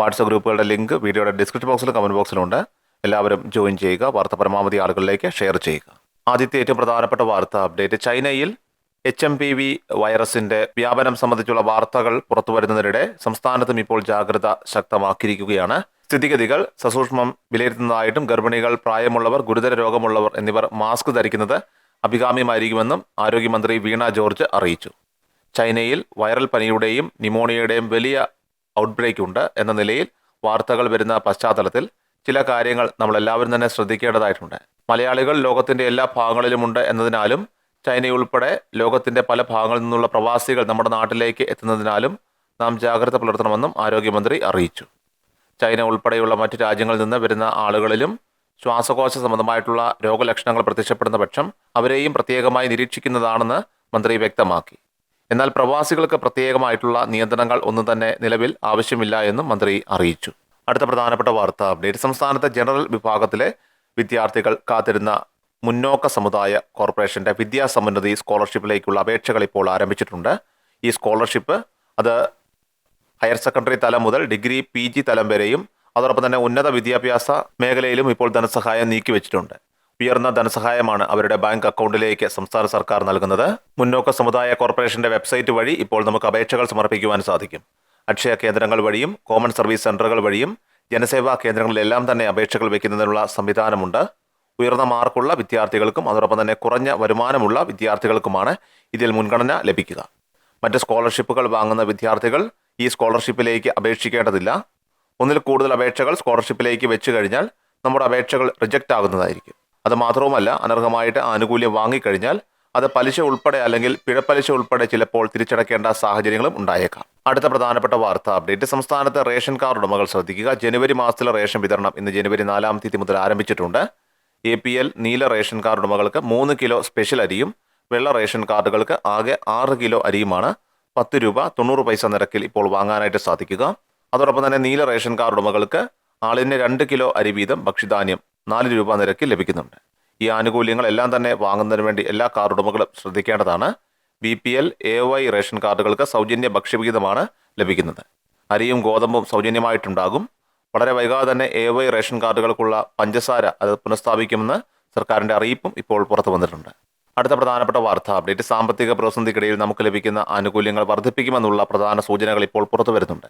WhatsApp ഗ്രൂപ്പുകളുടെ link വീഡിയോയുടെ description ബോക്സിലും കമന്റ് ബോക്സിലും ഉണ്ട്. എല്ലാവരും ജോയിൻ ചെയ്യുക വാർത്ത പരമാവധി ആളുകളിലേക്ക് ഷെയർ ചെയ്യുക. ആദ്യത്തെ ഏറ്റവും പ്രധാനപ്പെട്ട വാർത്ത അപ്ഡേറ്റ് ചൈനയിൽ എച്ച് എം പി വി വൈറസിന്റെ വ്യാപനം സംബന്ധിച്ചുള്ള വാർത്തകൾ പുറത്തുവരുന്നതിനിടെ സംസ്ഥാനത്തും ഇപ്പോൾ ജാഗ്രത ശക്തമാക്കിയിരിക്കുകയാണ്. സ്ഥിതിഗതികൾ സസൂക്ഷ്മം വിലയിരുത്തുന്നതായിട്ടും ഗർഭിണികൾ പ്രായമുള്ളവർ ഗുരുതര രോഗമുള്ളവർ എന്നിവർ മാസ്ക് ധരിക്കുന്നത് അഭികാമ്യമായിരിക്കുമെന്നും ആരോഗ്യമന്ത്രി വീണ ജോർജ് അറിയിച്ചു. ചൈനയിൽ വൈറൽ പനിയുടെയും ന്യൂമോണിയയുടെയും വലിയ ഔട്ട്ബ്രേക്ക് ഉണ്ട് എന്ന നിലയിൽ വാർത്തകൾ വരുന്ന പശ്ചാത്തലത്തിൽ ചില കാര്യങ്ങൾ നമ്മളെല്ലാവരും തന്നെ ശ്രദ്ധിക്കേണ്ടതായിട്ടുണ്ട്. മലയാളികൾ ലോകത്തിന്റെ എല്ലാ ഭാഗങ്ങളിലുമുണ്ട് എന്നതിനാലും ചൈനയുൾപ്പെടെ ലോകത്തിന്റെ പല ഭാഗങ്ങളിൽ നിന്നുള്ള പ്രവാസികൾ നമ്മുടെ നാട്ടിലേക്ക് എത്തുന്നതിനാലും നാം ജാഗ്രത പുലർത്തണമെന്നും ആരോഗ്യമന്ത്രി അറിയിച്ചു. ചൈന ഉൾപ്പെടെയുള്ള മറ്റ് രാജ്യങ്ങളിൽ നിന്ന് വരുന്ന ആളുകളിലും ശ്വാസകോശ സംബന്ധമായിട്ടുള്ള രോഗലക്ഷണങ്ങൾ പ്രത്യക്ഷപ്പെടുന്ന പക്ഷം അവരെയും പ്രത്യേകമായി നിരീക്ഷിക്കുന്നതാണെന്ന് മന്ത്രി വ്യക്തമാക്കി. എന്നാൽ പ്രവാസികൾക്ക് പ്രത്യേകമായിട്ടുള്ള നിയന്ത്രണങ്ങൾ ഒന്നും തന്നെ നിലവിൽ ആവശ്യമില്ല എന്നും മന്ത്രി അറിയിച്ചു. അടുത്ത പ്രധാനപ്പെട്ട വാർത്ത അപ്ഡേറ്റ് സംസ്ഥാനത്തെ ജനറൽ വിഭാഗത്തിലെ വിദ്യാർത്ഥികൾ കാത്തിരുന്ന മുന്നോക്ക സമുദായ കോർപ്പറേഷന്റെ വിദ്യാസമുന്നതി സ്കോളർഷിപ്പിലേക്കുള്ള അപേക്ഷകൾ ഇപ്പോൾ ആരംഭിച്ചിട്ടുണ്ട്. ഈ സ്കോളർഷിപ്പ് അത് ഹയർ സെക്കൻഡറി തലം മുതൽ ഡിഗ്രി പി ജി തലം വരെയും അതോടൊപ്പം തന്നെ ഉന്നത വിദ്യാഭ്യാസ മേഖലയിലും ഇപ്പോൾ ധനസഹായം നീക്കിവെച്ചിട്ടുണ്ട്. ഉയർന്ന ധനസഹായമാണ് അവരുടെ ബാങ്ക് അക്കൗണ്ടിലേക്ക് സംസ്ഥാന സർക്കാർ നൽകുന്നത്. മുന്നോക്ക സമുദായ കോർപ്പറേഷന്റെ വെബ്സൈറ്റ് വഴി ഇപ്പോൾ നമുക്ക് അപേക്ഷകൾ സമർപ്പിക്കുവാൻ സാധിക്കും. അക്ഷയ കേന്ദ്രങ്ങൾ വഴിയും കോമൺ സർവീസ് സെന്ററുകൾ വഴിയും ജനസേവാ കേന്ദ്രങ്ങളിലെല്ലാം തന്നെ അപേക്ഷകൾ വയ്ക്കുന്നതിനുള്ള സംവിധാനമുണ്ട്. ഉയർന്ന മാർക്കുള്ള വിദ്യാർത്ഥികൾക്കും അതോടൊപ്പം തന്നെ കുറഞ്ഞ വരുമാനമുള്ള വിദ്യാർത്ഥികൾക്കുമാണ് ഇതിൽ മുൻഗണന ലഭിക്കുക. മറ്റ് സ്കോളർഷിപ്പുകൾ വാങ്ങുന്ന വിദ്യാർത്ഥികൾ ഈ സ്കോളർഷിപ്പിലേക്ക് അപേക്ഷിക്കേണ്ടതില്ല. ഒന്നിൽ കൂടുതൽ അപേക്ഷകൾ സ്കോളർഷിപ്പിലേക്ക് വെച്ച് കഴിഞ്ഞാൽ നമ്മുടെ അപേക്ഷകൾ റിജക്റ്റ് ആകുന്നതായിരിക്കും അത് മാത്രവുമല്ല അനർഹമായിട്ട് ആനുകൂല്യം വാങ്ങിക്കഴിഞ്ഞാൽ അത് പലിശ ഉൾപ്പെടെ അല്ലെങ്കിൽ പിഴപ്പലിശ ഉൾപ്പെടെ ചിലപ്പോൾ തിരിച്ചടക്കേണ്ട സാഹചര്യങ്ങളും ഉണ്ടായേക്കാം. അടുത്ത പ്രധാനപ്പെട്ട വാർത്ത അപ്ഡേറ്റ്. സംസ്ഥാനത്തെ റേഷൻ കാർഡ് ഉടമകൾ ശ്രദ്ധിക്കുക. ജനുവരി മാസത്തിലെ റേഷൻ വിതരണം ഇന്ന് ജനുവരി നാലാം തീയതി മുതൽ ആരംഭിച്ചിട്ടുണ്ട്. എ പി എൽ നീല റേഷൻ കാർഡ് ഉടമകൾക്ക് മൂന്ന് കിലോ സ്പെഷ്യൽ അരിയും വെള്ള റേഷൻ കാർഡുകൾക്ക് ആകെ ആറ് കിലോ അരിയുമാണ്. പത്ത് രൂപ തൊണ്ണൂറ് പൈസ നിരക്കിൽ ഇപ്പോൾ വാങ്ങാനായിട്ട് സാധിക്കുക. അതോടൊപ്പം തന്നെ നീല റേഷൻ കാർഡ് ഉടമകൾക്ക് ആളിന് രണ്ട് കിലോ അരി വീതം ഭക്ഷ്യധാന്യം നാല് രൂപ നിരക്കിൽ ലഭിക്കുന്നുണ്ട്. ഈ ആനുകൂല്യങ്ങൾ എല്ലാം തന്നെ വാങ്ങുന്നതിന് വേണ്ടി എല്ലാ കാർഡ് ഉടമകളും ശ്രദ്ധിക്കേണ്ടതാണ്. B P L A Y ration കാർഡുകൾക്ക് സൗജന്യ ഭക്ഷ്യവിഹിതമാണ് ലഭിക്കുന്നത്. അരിയും ഗോതമ്പും സൗജന്യമായിട്ടുണ്ടാകും. വളരെ വൈകാതെ തന്നെ എ വൈ റേഷൻ കാർഡുകൾക്കുള്ള പഞ്ചസാര അത് പുനഃസ്ഥാപിക്കുമെന്ന് സർക്കാരിന്റെ അറിയിപ്പും ഇപ്പോൾ പുറത്തു വന്നിട്ടുണ്ട്. അടുത്ത പ്രധാനപ്പെട്ട വാർത്താ അപ്ഡേറ്റ് സാമ്പത്തിക പ്രതിസന്ധിക്കിടയിൽ നമുക്ക് ലഭിക്കുന്ന ആനുകൂല്യങ്ങൾ വർദ്ധിപ്പിക്കുമെന്നുള്ള പ്രധാന സൂചനകൾ ഇപ്പോൾ പുറത്തു വരുന്നുണ്ട്.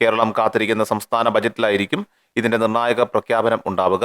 കേരളം കാത്തിരിക്കുന്ന സംസ്ഥാന ബജറ്റിലായിരിക്കും ഇതിന്റെ നിർണായക പ്രഖ്യാപനം ഉണ്ടാവുക.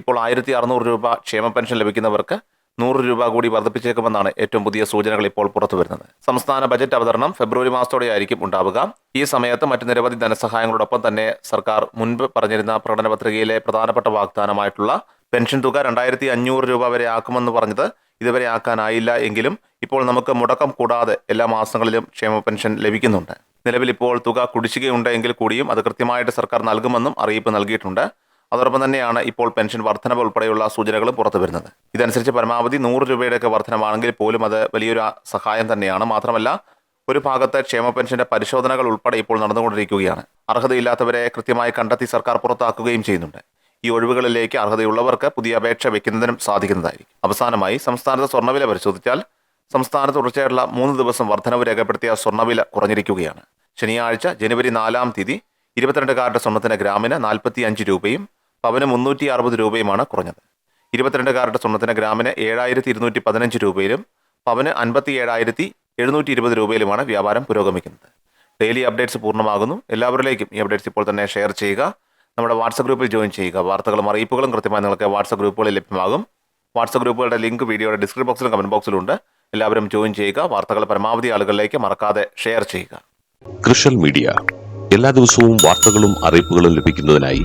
ഇപ്പോൾ ആയിരത്തി അറുന്നൂറ് രൂപ ക്ഷേമ പെൻഷൻ ലഭിക്കുന്നവർക്ക് നൂറ് രൂപ കൂടി വർദ്ധിപ്പിച്ചേക്കുമെന്നാണ് ഏറ്റവും പുതിയ സൂചനകൾ ഇപ്പോൾ പുറത്തു വരുന്നത്. സംസ്ഥാന ബജറ്റ് അവതരണം ഫെബ്രുവരി മാസത്തോടെയായിരിക്കും ഉണ്ടാവുക. ഈ സമയത്ത് മറ്റ് നിരവധി ധനസഹായങ്ങളോടൊപ്പം തന്നെ സർക്കാർ മുൻപ് പറഞ്ഞിരുന്ന പ്രകടന പത്രികയിലെ പ്രധാനപ്പെട്ട വാഗ്ദാനമായിട്ടുള്ള പെൻഷൻ തുക രണ്ടായിരത്തി അഞ്ഞൂറ് രൂപ വരെ ആക്കുമെന്ന് പറഞ്ഞത് ഇതുവരെ ആക്കാനായില്ല എങ്കിലും ഇപ്പോൾ നമുക്ക് മുടക്കം കൂടാതെ എല്ലാ മാസങ്ങളിലും ക്ഷേമ പെൻഷൻ ലഭിക്കുന്നുണ്ട്. നിലവിൽ ഇപ്പോൾ തുക കുടിശ്ശികയുണ്ടെങ്കിൽ കൂടിയും അത് കൃത്യമായിട്ട് സർക്കാർ നൽകുമെന്നും അറിയിപ്പ് നൽകിയിട്ടുണ്ട്. അതോടൊപ്പം തന്നെയാണ് ഇപ്പോൾ പെൻഷൻ വർധനവ് ഉൾപ്പെടെയുള്ള സൂചനകളും പുറത്തു വരുന്നത്. ഇതനുസരിച്ച് പരമാവധി നൂറ് രൂപയുടെയൊക്കെ വർധനമാണെങ്കിൽ പോലും അത് വലിയൊരു സഹായം തന്നെയാണ്. മാത്രമല്ല ഒരു ഭാഗത്ത് ക്ഷേമ പെൻഷന്റെ പരിശോധനകൾ ഉൾപ്പെടെ ഇപ്പോൾ നടന്നുകൊണ്ടിരിക്കുകയാണ്. അർഹതയില്ലാത്തവരെ കൃത്യമായി കണ്ടെത്തി സർക്കാർ പുറത്താക്കുകയും ചെയ്യുന്നുണ്ട്. ഈ ഒഴിവുകളിലേക്ക് അർഹതയുള്ളവർക്ക് പുതിയ അപേക്ഷ വെക്കുന്നതിനും സാധിക്കുന്നതായിരിക്കും. അവസാനമായി സംസ്ഥാനത്തെ സ്വർണവില പരിശോധിച്ചാൽ സംസ്ഥാനത്ത് തുടർച്ചയായിട്ടുള്ള മൂന്ന് ദിവസം വർധനവ് രേഖപ്പെടുത്തിയ സ്വർണവില കുറഞ്ഞിരിക്കുകയാണ്. ശനിയാഴ്ച ജനുവരി നാലാം തീയതി ഇരുപത്തിരണ്ട് കാരുടെ സ്വർണത്തിന് ഗ്രാമിന് നാൽപ്പത്തി അഞ്ച് രൂപയും പവന് മുന്നൂറ്റി അറുപത് രൂപയുമാണ് കുറഞ്ഞത്. ഇരുപത്തിരണ്ട് കാരറ്റ് സ്വർണത്തിന് ഗ്രാമിന് ഏഴായിരത്തി ഇരുന്നൂറ്റി പതിനഞ്ച് രൂപയിലും പവന് അൻപത്തി ഏഴായിരത്തി എഴുന്നൂറ്റി ഇരുപത് രൂപയിലുമാണ് വ്യാപാരം പുരോഗമിക്കുന്നത്. ഡെയിലി അപ്ഡേറ്റ്സ് പൂർണമാകുന്നു. എല്ലാവരിലേക്കും ഈ അപ്ഡേറ്റ്സ് ഇപ്പോൾ തന്നെ ഷെയർ ചെയ്യുക. നമ്മുടെ വാട്സപ്പ് ഗ്രൂപ്പിൽ ജോയിൻ ചെയ്യുക. വാർത്തകളും അറിയിപ്പുകളും കൃത്യമായി നിങ്ങൾക്ക് വാട്സപ്പ് ഗ്രൂപ്പുകളിൽ ലഭ്യമാകും. വാട്സപ്പ് ഗ്രൂപ്പുകളുടെ ലിങ്ക് വീഡിയോയുടെ ഡിസ്ക്രിപ്ഷൻ ബോക്സിലും കമന്റ് ബോക്സിലും ഉണ്ട്. എല്ലാവരും ജോയിൻ ചെയ്യുക. വാർത്തകൾ പരമാവധി ആളുകളിലേക്ക് മറക്കാതെ ഷെയർ ചെയ്യുക. കൃഷൽ മീഡിയ. എല്ലാ ദിവസവും വാർത്തകളും അറിയിപ്പുകളും ലഭിക്കുന്നതിനായി